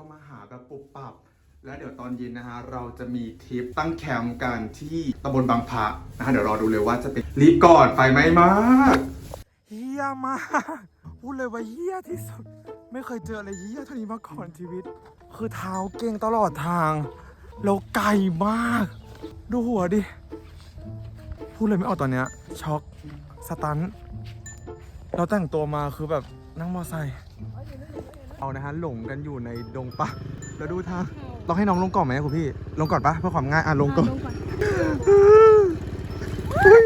ก็มาหากันปุบปับ แล้วเดี๋ยวตอนเย็นนะฮะเราจะมีทริปตั้งแคมป์กันที่ตำบลบางพระนะฮะเดี๋ยวรอดูเลยว่าจะเป็นรีบก่อนไฟไหมมากเฮียมากพูดเลยว่าเฮียที่สุด ไม่เคยเจออะไรเฮียเท่านี้มาก่อนชีวิต คือเท้าเก่งตลอดทางแล้วไกลมาก ดูหัวดิพูดเลยไม่ออกตอนเนี้ยช็อกสตันเราแต่งตัวมาคือแบบนั่งมอไซค์ เอานะฮะหลงกันอยู่ในดงปะแล้วดูทางต้องให้น้องลงก่อนไหมคุณพี่ ลงก่อนปะเพื่อความง่ายอะลงก่อนเฮ้ย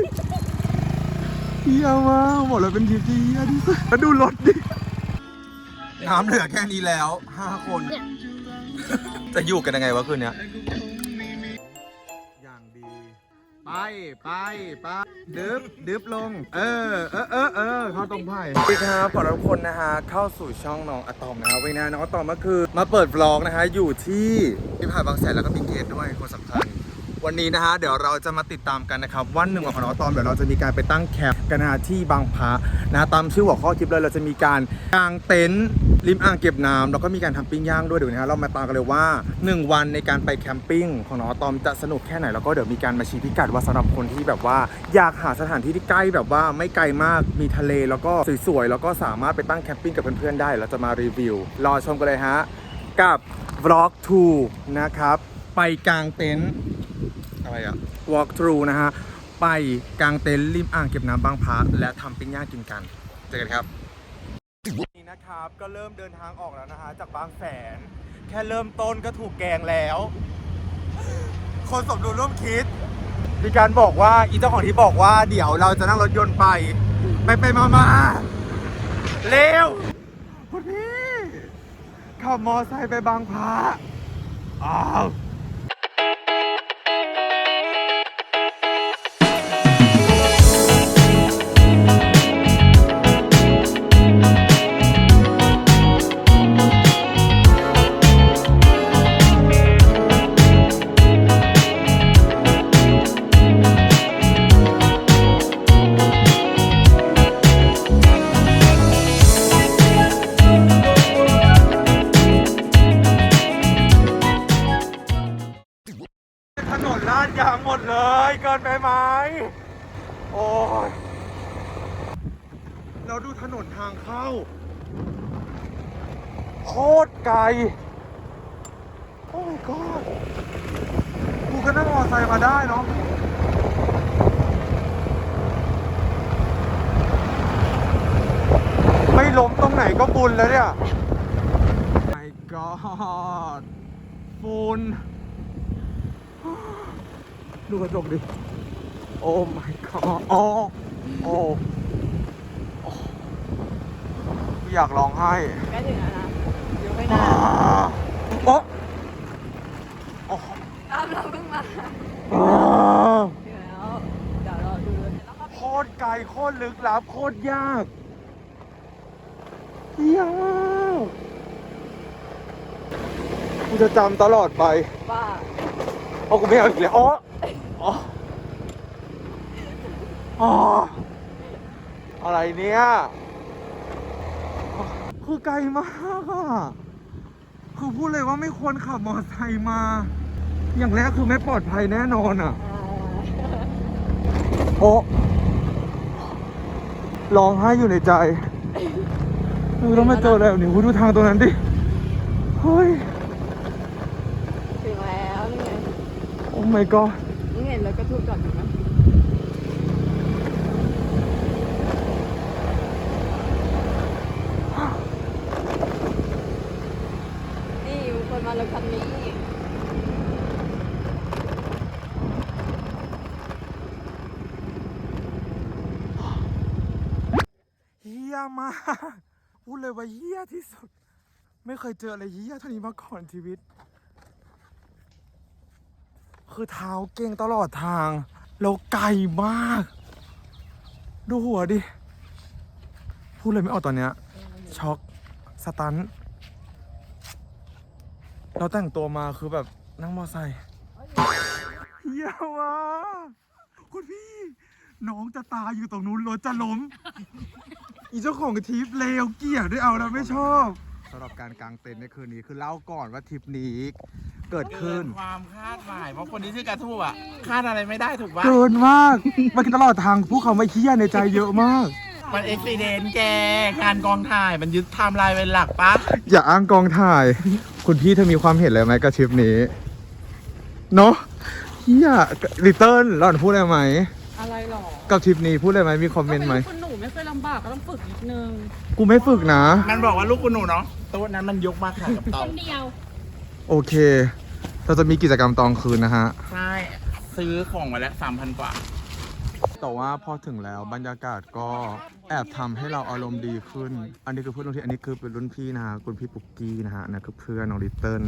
เฮียมากหมดเลยเป็นทีที่เฮียที่สุดแล้วดูรถดิน้ำเหลือแค่นี้แล้วห้าคน จะอยู่กันยังไงวะคืนเนี้ยอย่างดี ไปไปไปดึบดึบลง เออ เออเออเออเข้าตรงไผ่สวัสดีครับขอรับทุกคนนะฮะเข้าสู่ช่องน้องอะตอมนะฮะวันนี้น้องอะตอมก็คือ มาเปิดวลอกนะฮะอยู่ที่ที่ผ่านบางแสนแล้วก็มีเกตด้วยคนสำคัญ วันนี้นะฮะเดี๋ยวเราจะมาติดตามกันนะครับวันหนึ่งของน้องอะตอมเดี๋ยวเราจะมีการไปตั้งแคมป์กันนะฮะที่บางพระนะฮะตามชื่อหัวข้อคลิปเลยเราจะมีการกางเต็นท์ ริมอ่างเก็บน้ำแล้วก็มีการทำปิ้งย่างด้วยเดี๋ยวนี้ฮะเรามาตามกันเลยว่า 1 วันในการไปแคมปิ้งของน้องอะตอมจะสนุกแค่ไหนแล้วก็เดี๋ยวมีการมาชี้พิกัดว่าสำหรับคนที่แบบว่า อยากหาสถานที่ที่ใกล้แบบว่าไม่ไกลมากมีทะเลแล้วก็สวยๆแล้วก็สามารถไปตั้งแคมปิ้งกับเพื่อนๆได้เราจะมารีวิวรอชมกันเลยฮะกับ vlog 2นะครับไปกลางเต็นท์อะไรอะ walk through นะฮะไปกลางเต็นท์ริมอ่างเก็บน้ำบางพระและทำปิ้งย่างกินกันเจอกันครับ นี่นะครับ ก็เริ่มเดินทางออกแล้วนะฮะจากบางแสน แค่เริ่มต้นก็ถูกแกงแล้ว คนสมรู้ร่วมคิดมีการบอกว่าอีเจ้าของที่บอกว่าเดี๋ยวเราจะนั่งรถยนต์ไป ไปไปมามาเร็วคุณพี่ขับมอไซค์ไปบางพระ คตรไกล โอ้ my god กูก็นั่งมอเตอร์ไซค์มาได้เนาะไม่ล้มตรงไหนก็บุญแล้วเนี่ย my god ฝุ่นดูกระจกดิ โอ้ my god โอ้โอ้อยากร้องไห้ ใกล้ถึงแล้วนะเดี๋ยว ไม่อ่านานโอ้โอ้อ้าวเราเพิ่งมาอ่าถึงแล้วเดี๋ยวเราดูรถแล้วก็โคตรไกลโคตรลึกลับโคตรยากยากกูจะจำตลอดไปว่าเพราะกูไม่เอาอีกแล้วอ๋ออ๋ออ๋ออะไรเนี่ย คือไกลมากอะ คือพูดเลยว่าไม่ควรขับมอเตอร์ไซค์มา อย่างแรกคือไม่ปลอดภัยแน่นอนอะ โอ้ร้องไห้อยู่ในใจเออต้องมาเจอแล้วนี่คุณดูทางตรงนั้นดิ เฮ้ย ถึงแล้วนี่ไง โอ้ my god นี่ไงรถกระทุกจอดอยู่นะนี่มีคนมารถคันนี้ เฮียมากพูดเลยว่าเฮียที่สุด ไม่เคยเจออะไรเฮียเท่านี้มาก่อนชีวิต คือเท้าเก่งตลอดทาง แล้วไกลมาก ดูหัวดิ พูดเลยไม่ออกตอนเนี้ย ช็อก สตัน เราแต่งตัวมาคือแบบนั่งมอไซค์เฮียวะคุณพี่ น้องจะตายอยู่ตรงนู้นรถจะล้ม อีเจ้าของทริปเลวเกลียดด้วยเอาแล้วไม่ชอบสำหรับการกางเต็นท์ในคืนนี้คือเล่าก่อนว่าทริปนี้เกิดขึ้น ความคาดหมายเพราะคนที่ชื่อกระทู้อะคาดอะไรไม่ได้ถูกปะเกินมากมากินตลอดทางผู้คำว่าเฮี้ยในใจเยอะมาก มันเอ็กซิเดนต์แกการกองถ่ายมันยึดไทม์ไลน์เป็นหลักปะอย่าอ้างกองถ่าย คุณพี่เธอมีความเห็นอะไรไหมกับทริปนี้เนาะเฮียลิตเติ้ลหล่อนพูดอะไรไหมอะไรหรอกับทริปนี้พูดอะไรไหมมีคอมเมนต์ไหม คุณหนู ไม่เคยลำบากก็ต้องฝึกนิดนึงกูไม่ฝึกนะ มันบอกว่าลูกคุณหนูเนาะโต๊ะนั้นมันยกมาถ่ายกับเตาคนเดียวโอเค เราจะมีกิจกรรมตอนคืนนะฮะ ใช่ซื้อของมาแล้วสามพันกว่า แต่ว่าพอถึงแล้วบรรยากาศก็แอบทำให้เราอารมณ์ดีขึ้น อันนี้คือเพื่อนรุ่นพี่อันนี้คือเป็นรุ่นพี่นะฮะคุณพี่ปุกกี้นะฮะนั่นคือเพื่อนน้องลิตเติ้ล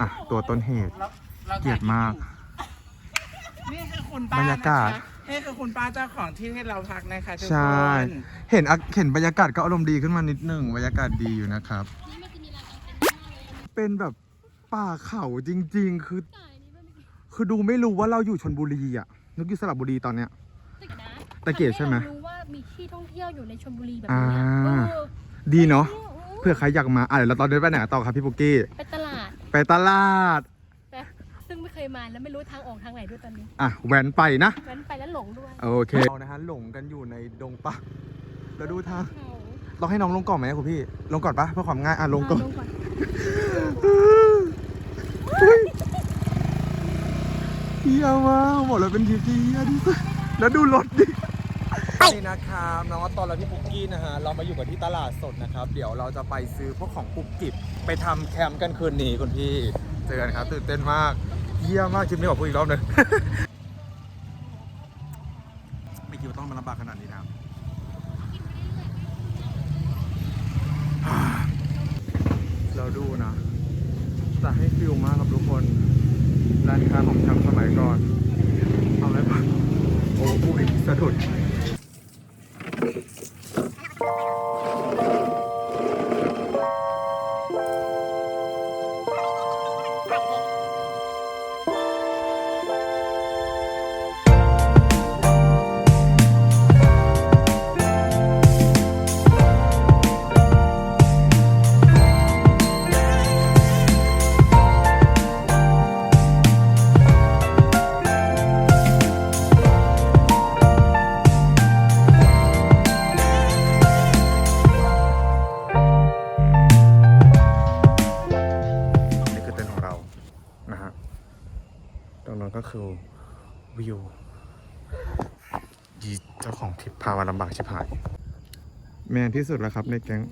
อะตัวต้นเหตุแล้วแล้วเกลียดมาก นี่คือคุณป้าบรรยากาศ นะคะ นี่คือคุณป้าเจ้าของที่ให้เราพักนะคะทุกคนใช่เห็นอะเห็นบรรยากาศก็อารมณ์ดีขึ้นมานิดหนึ่งบรรยากาศดีอยู่นะครับ เป็นแบบป่าเขาจริง ๆ คือ คือดูไม่รู้ว่าเราอยู่ชนบุรีอะ นึกอยู่สระบุรีตอนเนี้ย ตะเกียบใช่ไหมทำเรารู้ว่ามีที่ท่องเที่ยวอยู่ในชลบุรีแบบอ่านี้เออดีเนาะเออเพื่อใครอยากมาอะเดี๋ยวเราตอนนี้ไปไหนต่อครับพี่ปุกกี้ ไปตลาด ไปตลาดแต่ซึ่งไม่เคยมาแล้วไม่รู้ทางออกทางไหนด้วยตอนนี้อะแว้นไปนะแว้นไปแล้วหลงด้วยโอเคเรานะฮะหลงกันอยู่ในดงป่าแล้วดูทางต้องให้น้องลงก่อนไหมคุณพี่ ลงก่อนปะเพื่อความง่ายอะลงก่อนลงก่อนเฮียมากบอกเลยเป็นทีมที่เฮียที่สุดแล้วดูรถดินี่นะครับน้องว่าตอนเราพี่ปุกกี้นะฮะเรามาอยู่กันที่ตลาดสดนะครับ เดี๋ยวเราจะไปซื้อพวกของปุกกิบไปทำแคมป์กันคืนนี้คุณพี่ เจอกันครับตื่นเต้นมาก เยี่ยมมากคลิปนี้ขอพูดอีกรอบหนึงไม่คิดว่าต้องมาลำบากขนาดนี้นะำบากชิบหาย แมนที่สุดแล้วครับในแก๊ง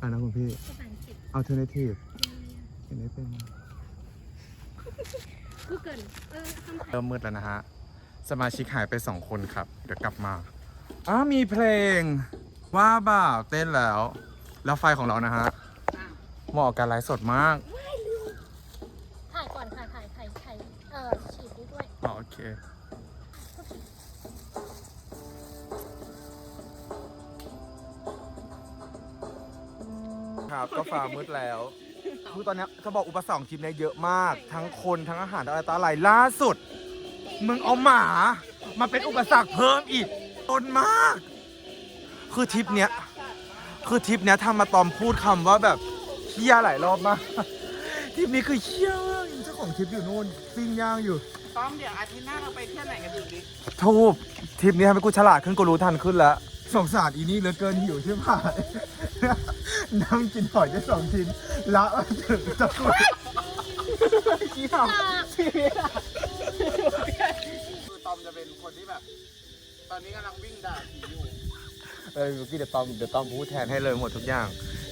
อะนะคุณพี่ ภาษาอังกฤษ alternative เห็นไหมเป็นกูเกิลเออคำถามเริ่มมืดแล้วนะฮะ สมาชิกหายไปสองคนครับ เดี๋ยวกลับมาอ้ามีเพลง ว่าบ่าวเต้นแล้ว แล้วไฟของเรานะฮะ เหมาะกับการไลฟ์สดมากถ่ายก่อนค่ะถ่ายถ่ายถ่ายเออฉีดนี้ด้วย อ๋อโอเค ก็ฟ้ามืดแล้ว คือตอนเนี้ยจะบอกอุปสรรคทีมเนี้ยเยอะมาก ทั้งคนทั้งอาหารทั้งอะไรต่ออะไรล่าสุด มึงเอาหมามาเป็นอุปสรรคเพิ่มอีกตนมาก คือทริปเนี้ย คือทริปเนี้ยทำมาตอมพูดคำว่าแบบเฮี้ยหลายรอบมากทริปนี้คือเฮี้ยมากเจ้าของทริปอยู่นู่นปิ้งย่างอยู่ต้อมเดี๋ยวอาทิตย์หน้าเราไปเที่ยวไหนกันดีดิทูบทริปนี้ทำให้กูฉลาดขึ้นกูรู้ทันขึ้นแล้ว สงสารอีนี่เหลือเกินหิวใช่ไหมนั่งกินหอยได้สองชิ้นละมาถึงจะคุยขี้เห่าคือตอมจะเป็นคนที่แบบ ตอนนี้กำลังวิ่งด่าผีอยู่เออเมื่อกี้เดี๋ยวตอมเดี๋ยวตอมพูดแทนให้เลยหมดทุกอย่าง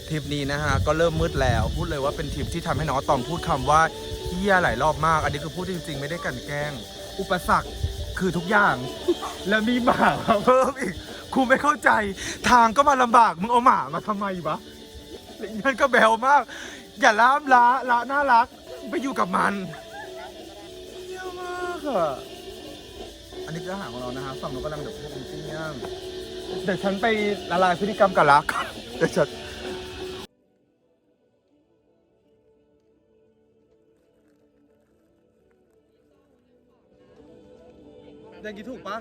ทริปนี้นะฮะก็เริ่มมืดแล้วพูดเลยว่าเป็นทริปที่ทำให้น้องตอมพูดคำว่าเฮียหลายรอบมาก อันนี้คือพูดจริง ๆ ไม่ได้กลันแกล้ง อุปสรรคคือทุกอย่าง แล้วมีหมาเพิ่มอีก ครูไม่เข้าใจทางก็มาลำบากมึงเอาหมามาทำไมวะแล้วอีนั่นก็แบวมาก อย่าล้ามล้าละน่ารัก ไปอยู่กับมันเยี่ยมมากอะอันนี้คืออาหารของเรานะฮะฝั่งนู้นกำลังเดี๋ยวพวกมันปิ้งย่างเดี๋ยวฉันไปละลายพฤติกรรมกับรักเดี๋ยวฉันย่างนี้ถูกปะ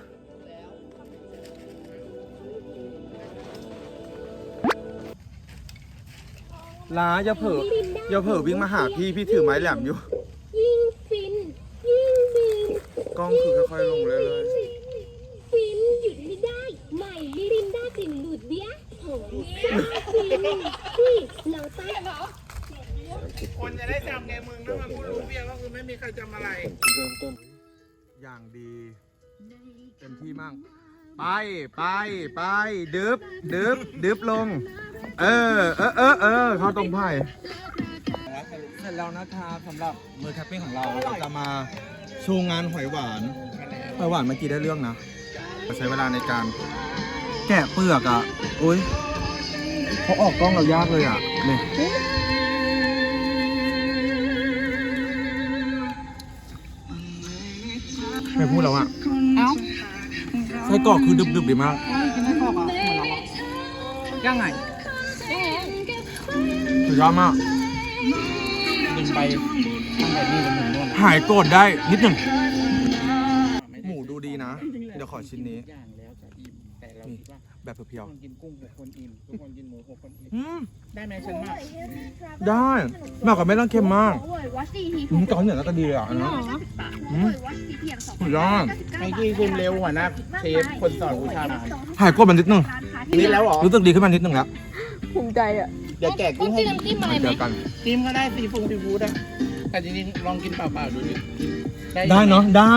ลาอย่าเผลออย่าเผลอวิ่งมาหาพี่พี่ถือไม้แหลมอยู่ ยิ่งฟิน ยิ่งดีกล้องคือค่อยๆลงเลยเลยฟินหยุดไม่ได้ ใหม่มิรินดาสินหลุดเบี้ยโหฟินนี่เราตั้งคนจะได้จำไงมึงถ้ามันพูดรู้เพียงก็คือไม่มีใครจำอะไรอย่างดีเต็มที่มั่งไปไปไปดึบดึบดึบลง เออ เออเออเออเข้าตรงไผ่เสร็จแล้วนะครับสำหรับมือแคปปิ้งของเราเราจะมาชูงานหอยหวานหอยหวานเมื่อกี้ได้เรื่องนะใช้เวลาในการแกะเปลือกอะอุ้ยเขาออกกล้องเรายากเลยอะนี่ไม่พูดแล้วอะเอ้าไส้กรอกคือดึบๆดีมากกินไม่พอกอะเหมือนเราอะยังไง สุดยอดมากดึงไปทางไหนนี่กันหนึ่งนู่นหายโกรธได้นิดหนึ่ง หมูดูดีนะ เดี๋ยวขอชิ้นนี้ อย่างแล้วจะอิ่มแต่เราคิดว่าแบบเพียวทุกคนกินกุ้งหกคนอิ่มทุกคนกินหมูหกคนอิ่มๆอืม ได้ไหมฉันมากได้มากกว่าไม่ต้องเค็มมากโอ้ยวัดสี่ทีอืมตอนเหนือก็ดีอะนะอืมวัดสี่เทียมสองสุดยอดไอ้ที่คุณเร็วหัวหน้าเชฟคนสอนวิชามาหายโกรธมานิดหนึงร้านค้าที่นี่แล้วเหรอ รู้สึกดีขึ้นมานิดหนึงแล้ว ภูมิใจอะ เดี๋ยวแกะกุ้งให้น้ำจิ้มอะไรมาไหเจมอกันจิ้มก็ได้ซีฟู้ดซีฟู้ดอะแต่จริงๆลองกินเปล่าๆดูดิได้เนาะได้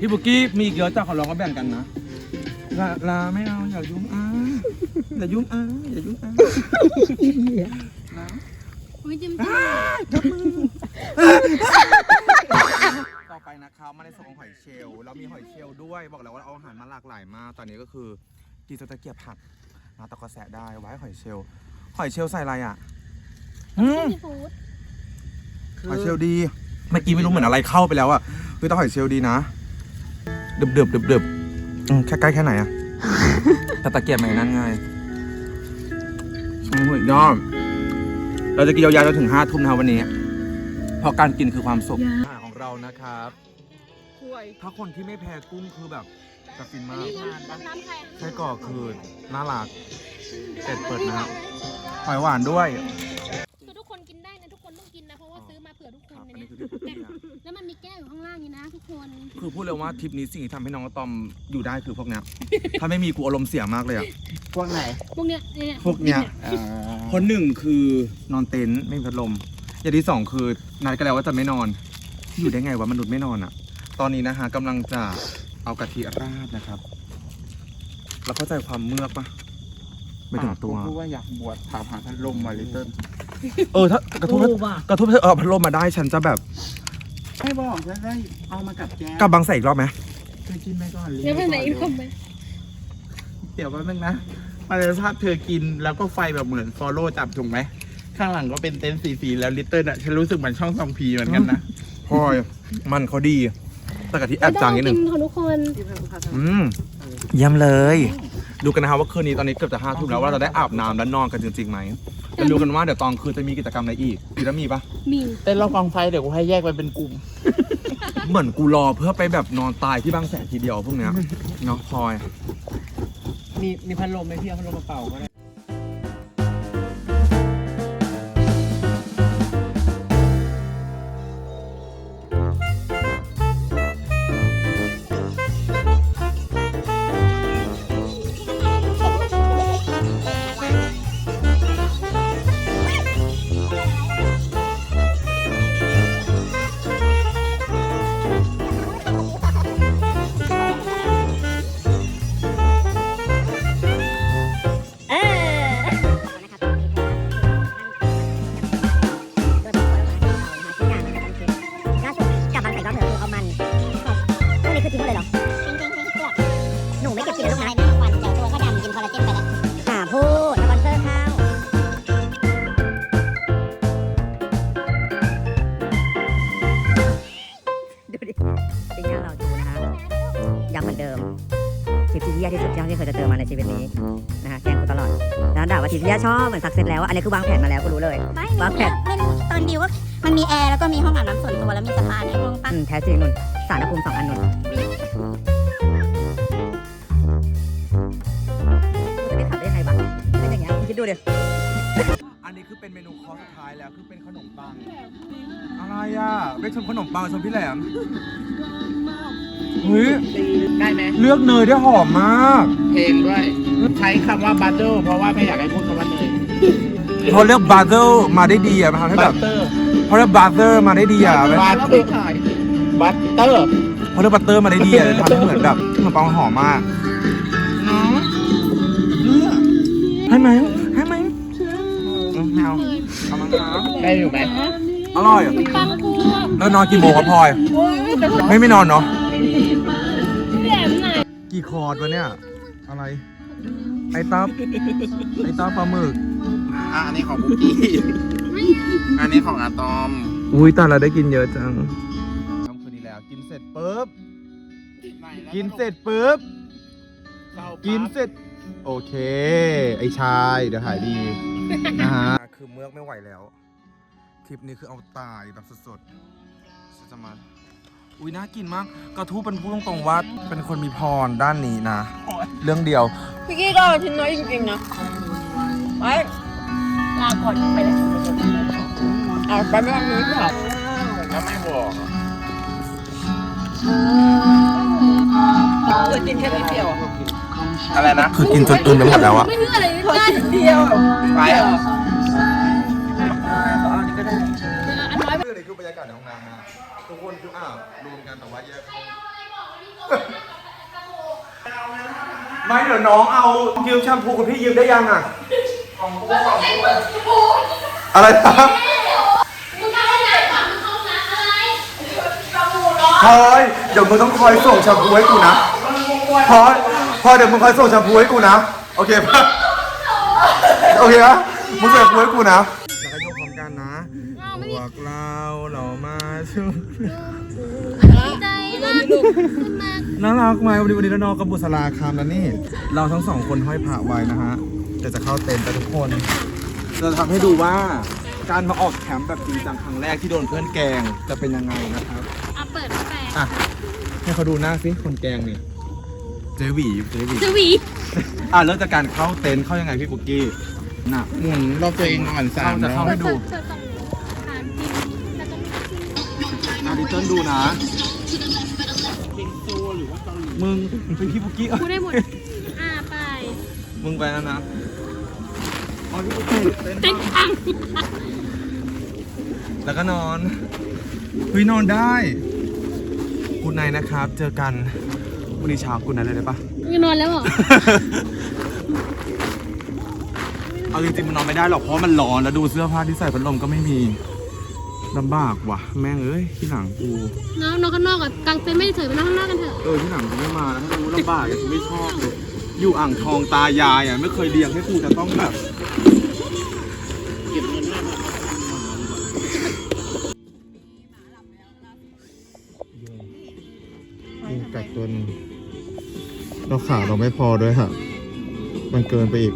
พี่บุกกี้มีอีกเยอะจ้าขอลองก็แบ่งกันนะลาลาไม่เอาอย่ายุ่งอ้าอย่ายุ่งอ้าอย่ายุ่งอ้าอุ้ยจิ้มต่อไปนะครับมาในส่วนของหอยเชลล์เรามีหอยเชลล์ด้วย บอกแล้วว่าเอาอาหารมาหลากหลายมาก ตอนนี้ก็คือกีจะตะเกียบผัก นะตะกอแสะได้ไว้หอยเชลล์หอยเชลล์ใส่อะไรอะอืมซีฟู้ดหอยเชลล์ดีเมื่อกี้ไม่รู้เหมือนอะไรเข้าไปแล้วอะคือแต่หอยเชลล์ดีนะเดือบเดือบเดือบเดือบอืมแค่ใกล้แค่ไหนอะแต่ตะเกียบไหนนั่นไงโอ้ยยอดเราจะกินยาวๆจนถึงห้าทุ่มนะครับวันนี้ เพราะการกินคือความสุขอาหารของเรานะครับคุยถ้าคนที่ไม่แพ้กุ้งคือแบบ จะฟินมากน้ำน้ำใครไส้กรอกคือน่ารักเป็ดเปิดนะครับหอยหวานด้วย คือทุกคนกินได้นะทุกคนต้องกินนะเพราะว่าซื้อมาเผื่อทุกคคนรับนะอันเนี่นี้ยคือที่ผมกินอะแล้วมันมีแก้วอยู่ข้างล่างนี่นะ ทุกคนคือพูดเลยว่าทริปนี้สิ่งที่ทำให้น้องอะตอมอยู่ได้คือพวกเนี้ยถ้าไม่มีกูอารมณ์เสียมากเลยอะพวกไหน พวกเนี้ยเนี่ยพวกเนี้ยอ่าคนหนึ่งคือนอนเต็นท์ไม่มีพัดลมอย่างที่สองคือนัดกันแล้วว่าจะไม่นอน อยู่ได้ไงวะมนุษย์ไม่นอนอะตอนนี้นะฮะกำลังจะ เอากะทิราดนะครับ แล้วเข้าใจความเมือกปะไม่ถึงตัว พูดว่าอยากบวชถามหาพัดลมมาลิตเติ้ลเออถ้ากระทบกระทบเออพัดลมมาได้ฉันจะแบบไม่บอกจะได้เอามากับแก้วกลับบางแสนอีกรอบไหมเคยกินไหมก่อนแล้วมันไหนอีกคนไหมเดี๋ยวแป๊บนึงนะมาเลยภาพเธอกินแล้วก็ไฟแบบเหมือนฟอลโล่จับถูกไหม ข้างหลังก็เป็นเต็นท์สีๆแล้วลิตเติ้ลอะฉันรู้สึกเหมือนช่องซองพีเหมือนกันนะพลอยมันเขาดี แต่กะทิแอบจางนิดนึงไม่ต้องกิของทุกคนอืมเยี่ยมเลย ดูกันนะครับว่าคืนนี้ตอนนี้เกือบจะห้าทุ่มแล้วว่าเราจะได้อาบน้ำและนอนกันจริงๆไหมไปดูกันว่าเดี๋ยวตอนคืนจะมีกิจกรรมอะไรอีกพีแล้วมีปะมีเต้นรอบกองไฟเดี๋ยวกูให้แยกไปเป็นกลุ่ม เหมือนกูรอเพื่อไปแบบนอนตายที่บางแสนทีเดียวพวกเนี้ยเนาะพลอย มีมีพัดลมไหมพี่เอาพัดลมมาเป่าก็ได้ มือนสักเซตแล้วอะอันนี้คือวางแผนมาแล้วกูรู้เลย ไม่วางแผน ไม่รู้ตอนดิวก็มันมีแอร์แล้วก็มีห้องอาบน้ำส่วนตัวแล้วมีสปาในห้องตั้งอืมแท้จริงนุ่นสารภูมิสองอันนุ่นจะไปขับได้ยังไงวะเป็นอย่างเงี้ยมึงคิดดูดิคือเป็นเมนูคอร์สสุดท้ายแล้วคือเป็นขนมปัง อะไรอะไปชมขนมปังชมพี่แหลมเฮ้ยได้ไหมเลือกเนยได้หอมมาก เพลงด้วย ใช้คำว่าบัตเตอร์เพราะว่าไม่อยากให้พูดคำว่าเน ยเขาเลือกบัตเตอร์มาได้ดีอะมันทำให้แบบับตเตอร์เขาเลือกบัตเตอร์มาได้ดีอะบัตเตอร์บัตเตอร์เขาเลือกบัตเตอร์มาได้ดีอะทำให้เหมือนแบบขนมปังหอมมากให้ไหมให้ไหมอืมไม่เอาเอามังครับได้อยู่ไหมอร่อยอะปังกูแล้วนอนกี่โมงครับพลอย ไม่ไม่นอนเนาะแหลมไหนกี่คอร์ดวะเนี่ย อะไร ไอ้ตับไอ้ตับปลาหมึก อะอันนี้ของบุกกี้ อันนี้ของอาตอมอุ้ยตอนเราได้กินเยอะจังค่ำคืนนี้แล้ว กินเสร็จปุ๊บ กินเสร็จปุ๊บ กินเสร็จ โอเค ไอชาย เดี๋ยวหายดีนะฮะคือเมือกไม่ไหวแล้ว ทริปนี้คือเอาตายแบบสดๆฉันจะมาอุ้ยน่ากินมาก กระทู้เป็นผู้ตรงๆว่าเป็นคนมีพรด้านนี้นะ เรื่องเดียว พี่กี้ก็ชิ้นน้อยจริงๆนะไป ลาก่อนไปเลยเอาไปไม่ต้องนี้ค่ะแล้วไม่บอกเคยกินแค่นิดเดียวอะไรนะคือกินจนตุนไปหมดแล้วอะไม่รู้อะไรได้นิดเดียวไปเหรอนี่คือบรรยากาศในห้องน้ำนะทุกคนคืออ้าวรวมกันแต่ว่าแยกห้องไม่เดี๋ยวน้องเอายืมแชมพูคุณพี่ยืมได้ยังอะ อะไรครับมึงทำอะไรฝังมึงเอานักอะไรพลอยเดี๋ยวมึงต้องคอยส่งแชมพูให้กูนะพลอยพลอยเดี๋ยวมึงคอยส่งแชมพูให้กูนะ โอเคปะโอเคปะมึงส่งแชมพูให้กูนะแล้วก็ยกพร้อมกันนะ พวกเราเรามาช่วยใจรักมากน่ารักไหมวันนี้วันนี้เรานอนกับบุษราคำแล้วนี่ เราทั้งสองคนห้อยพระไว้นะฮะเดี๋ยวจะเข้าเต็นท์ไปทุกคนเราจะทำให้ดูว่าการมาออกแคมป์แบบจริงจังครั้งแรกที่โดนเพื่อนแกล้งจะเป็นยังไงนะครับอะเปิดแปลอะให้เขาดูหน้าสิคนแกล้งนี่เจหวีเจหวีสวีอะเริ่มจากการเข้าเต็นท์เข้ายังไงพี่ปุกกี้น่ะหมุนรอบตัวเองก่อนสาเข้ามจะรอเข้าบให้ดู เปิดสอง มีอะดิเติ้ลดูนะมึงเป็นพี่ปุกกี้เอ้ยพูดได้หมด อ่าไป มึงไปแล้วนะอ๋อพี่ปุกกี้เต็นทังแล้วก็นอนเฮ้ยนอนได้คุณนายนะครับ เจอกันวันนี้เช้าคุณนายเลยได้ปะจะนอนแล้วเหรอ เอาจริงๆมันนอนไม่ได้หรอกเพราะมันร้อนแล้วดูเสื้อผ้าที่ใส่พัดลมก็ไม่มี ลำบากว่ะ แม่งเอ้ยที่หลังกูน้องนอนข้างนอกกับกางเต็นท์ไม่ได้เถอะไปนอนข้างนอกกันเถอะ เออที่หลังกูไม่มานะถ้ารู้ลำบากอย่างกูไม่ชอบเลยอยู่อ่างทองตายายอะไม่เคยเลี้ยงให้กูจะต้องแบบยุงกัดตัวหนึงเราขาเราไม่พอด้วยค่ะ มันเกินไปอีก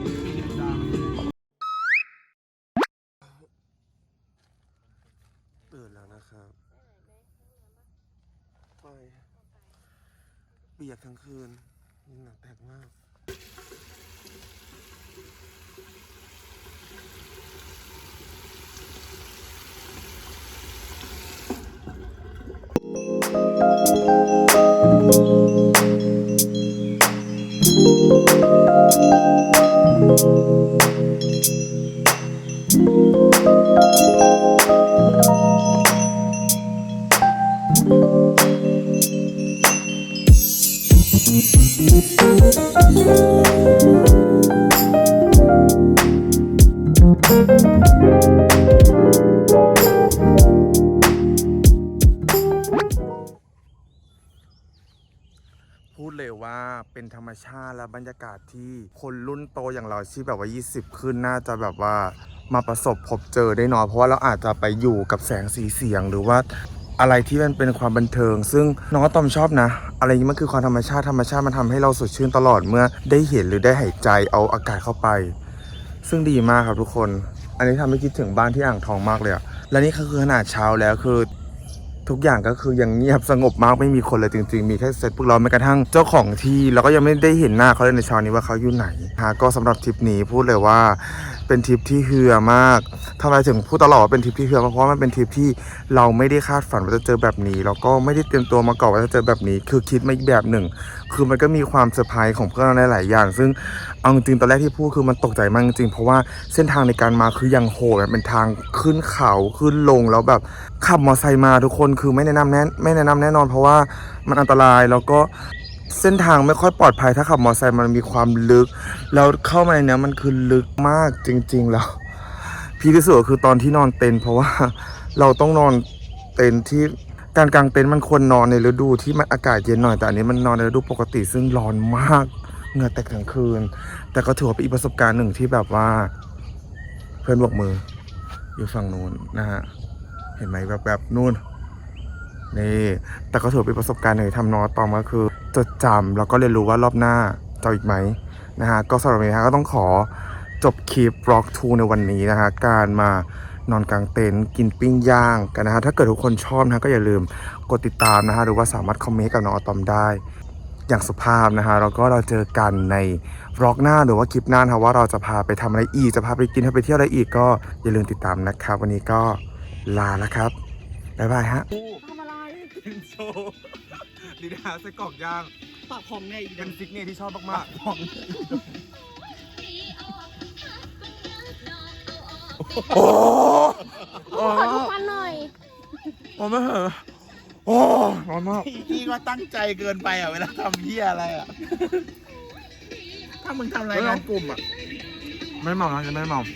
ชาติและบรรยากาศที่คนรุ่นโตอย่างเราที่แบบว่า 20 ขึ้นน่าจะแบบว่ามาประสบพบเจอได้น้อยเพราะว่าเราอาจจะไปอยู่กับแสงสีเสียงหรือว่าอะไรที่มันเป็นความบันเทิง ซึ่งน้องตอมชอบนะ อะไรนี้มันคือความธรรมชาติธรรมชาติมันทำให้เราสดชื่นตลอดเมื่อได้เห็นหรือได้หายใจเอาอากาศเข้าไป ซึ่งดีมากครับทุกคน อันนี้ทำให้คิดถึงบ้านที่อ่างทองมากเลยอะและนี่คือขนาดเช้าแล้วคือ ทุกอย่างก็คือยังเงียบสงบมากไม่มีคนเลยจริงๆ มีแค่เซตพวกเราแม้กระทั่งเจ้าของที่เราก็ยังไม่ได้เห็นหน้าเขาเลยในเช้านี้ว่าเขาอยู่ไหนฮะก็สำหรับทริปนี้พูดเลยว่า เป็นทริปที่เฮือมากทำไมถึงพูดตลอดว่าเป็นทริปที่เฮือมากเพราะว่ามันเป็นทริปที่เราไม่ได้คาดฝันว่าจะเจอแบบนี้ แล้วก็ไม่ได้เตรียมตัวมาก่อนว่าจะเจอแบบนี้ คือคิดมาอีกแบบหนึ่ง คือมันก็มีความเซอร์ไพรส์ของเพื่อนเราหลายๆอย่าง ซึ่งเอาจริงตอนแรกที่พูดคือมันตกใจมากจริงๆเพราะว่าเส้นทางในการมาคือยังโหดแบบเป็นทางขึ้นเขาขึ้นลงแล้วแบบขับมอเตอร์ไซค์มาทุกคนคือไม่แนะนำแน่ไม่แนะนำแน่นอน เพราะว่ามันอันตรายแล้วก็ เส้นทางไม่ค่อยปลอดภัยถ้าขับมอเตอร์ไซค์มันมีความลึก แล้วเข้ามาในเนี้ยมันคือลึกมากจริง ๆ แล้ว พี่ที่สุดก็คือตอนที่นอนเต็นท์เพราะว่าเราต้องนอนเต็นท์ที่การกางเต็นท์มันควรนอนในฤดูที่มันอากาศเย็นหน่อยแต่อันนี้มันนอนในฤดูปกติซึ่งร้อนมากเหงื่อแตกทั้งคืน แต่ก็ถือว่าเป็นอีกประสบการณ์หนึ่งที่แบบว่า เพื่อนบอกมืออยู่ฝั่งนู้นนะฮะเห็นไหมแบบแบบนู่น นี่แต่ก็ถือเป็นประสบการณ์หนึ่งทำนอตอมก็คือจดจำแล้วก็เรียนรู้ว่ารอบหน้าจะเอาอีกไหมนะฮะก็สำหรับวันนี้ฮะก็ต้องขอจบคลิปบล็อกทูในวันนี้นะฮะการมานอนกลางเต็นท์กินปิ้งย่างกันนะฮะถ้าเกิดทุกคนชอบนะะก็อย่าลืมกดติดตามนะฮะหรือว่าสามารถคอมเมนต์กับน้องอะตอมได้ อย่างสุภาพนะฮะแล้วก็เราเจอกันในบล็อกหน้าหรือว่าคลิปหน้านะะว่าเราจะพาไปทำอะไรอีกจะพาไปกินพาไปเที่ยวอะไรอีกก็อย่าลืมติดตามนะครับ วันนี้ก็ลาแล้วครับบ๊ายบายฮะ ทำอะไรโชว์ดีนะไส้กรอกย่าง ปากพองแน่อีกเป็นซิกเนที่ชอบมากพองๆโอ้โหขอดูฟันหน่อย โอ้ไม่เหรอโอ้ร้อนมากพี่ก็ตั้งใจเกินไปอะเวลาทำเหี้ยอะไรอะ ถ้ามึงทำรายงานกลุ่มอะ ไม่เมานะจะไม่เมาเ